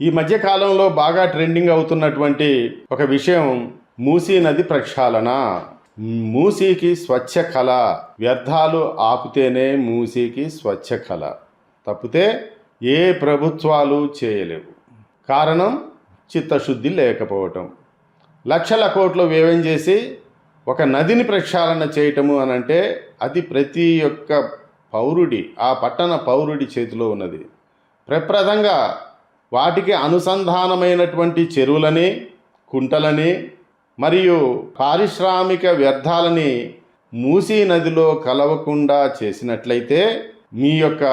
ఈ మధ్య కాలంలో బాగా ట్రెండింగ్ అవుతున్నటువంటి ఒక విషయం మూసీ నది ప్రక్షాళన. మూసీకి స్వచ్ఛ కళ. వ్యర్థాలు ఆపితేనే మూసీకి స్వచ్ఛ కళ. తప్పితే ఏ ప్రభుత్వాలు చేయలేవు. కారణం చిత్తశుద్ధి లేకపోవటం. లక్షల కోట్లు వ్యయం చేసి ఒక నదిని ప్రక్షాళన చేయటము అని అంటే అది ప్రతి ఒక్క పౌరుడి ఆ పట్టణ పౌరుడి చేతిలో ఉన్నది. ప్రప్రదంగా వాటికి అనుసంధానమైనటువంటి చెరువులని కుంటలని మరియు పారిశ్రామిక వ్యర్థాలని మూసీ నదిలో కలవకుండా చేసినట్లయితే మీ యొక్క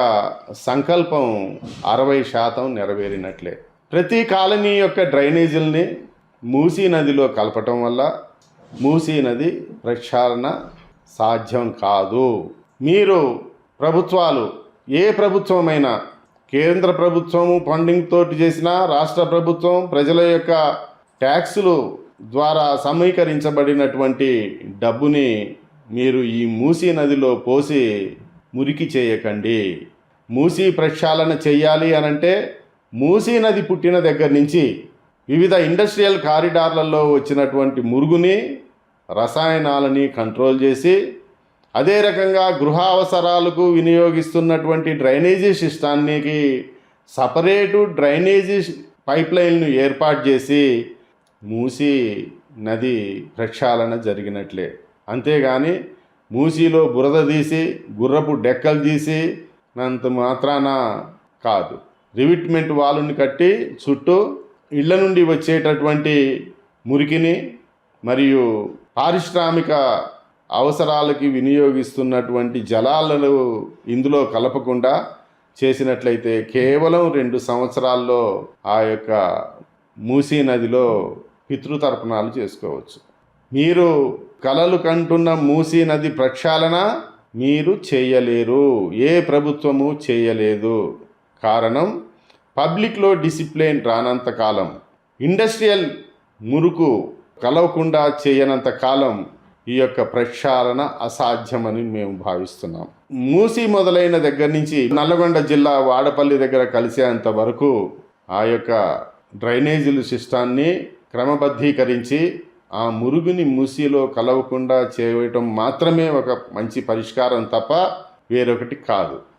సంకల్పం అరవై శాతం నెరవేరినట్లే. ప్రతి కాలనీ యొక్క డ్రైనేజీల్ని మూసీ నదిలో కలపటం వల్ల మూసీ నది ప్రక్షాళన సాధ్యం కాదు. మీరు ప్రభుత్వాలు ఏ ప్రభుత్వమైనా కేంద్ర ప్రభుత్వము ఫండింగ్ తోటి చేసిన రాష్ట్ర ప్రభుత్వం ప్రజల యొక్క ట్యాక్సులు ద్వారా సమీకరించబడినటువంటి డబ్బుని మీరు ఈ మూసీ నదిలో పోసి మురికి చేయకండి. మూసీ ప్రక్షాళన చేయాలి అనంటే మూసీ నది పుట్టిన దగ్గర నుంచి వివిధ ఇండస్ట్రియల్ కారిడార్లలో వచ్చినటువంటి మురుగుని రసాయనాలని కంట్రోల్ చేసి అదే రకంగా గృహ అవసరాలకు వినియోగిస్తున్నటువంటి డ్రైనేజీ సిస్టానికి సపరేటు డ్రైనేజీ పైప్లైన్ను ఏర్పాటు చేసి మూసి నది ప్రక్షాళన జరిగినట్లే. అంతేగాని మూసీలో బురద తీసి గుర్రపు డెక్కలు తీసి అంత మాత్రాన కాదు. రివిట్మెంట్ వాలుని కట్టి చుట్టూ ఇళ్ళ నుండి వచ్చేటటువంటి మురికిని మరియు పారిశ్రామిక అవసరాలకి వినియోగిస్తున్నటువంటి జలాలను ఇందులో కలపకుండా చేసినట్లయితే కేవలం రెండు సంవత్సరాల్లో ఆ యొక్క మూసీ నదిలో పితృతర్పణాలు చేసుకోవచ్చు. మీరు కలలు కంటున్న మూసీ నది ప్రక్షాళన మీరు చేయలేరు. ఏ ప్రభుత్వము చేయలేదు. కారణం పబ్లిక్లో డిసిప్లిన్ రానంత కాలం ఇండస్ట్రియల్ మురుకు కలవకుండా చేయనంత కాలం ఈ యొక్క ప్రక్షాళన అసాధ్యమని మేము భావిస్తున్నాం. మూసి మొదలైన దగ్గర నుంచి నల్లగొండ జిల్లా వాడపల్లి దగ్గర కలిసేంత వరకు ఆ యొక్క డ్రైనేజీల సిస్టాన్ని క్రమబద్ధీకరించి ఆ మురుగుని మూసిలో కలవకుండా చేయటం మాత్రమే ఒక మంచి పరిష్కారం తప్ప వేరొకటి కాదు.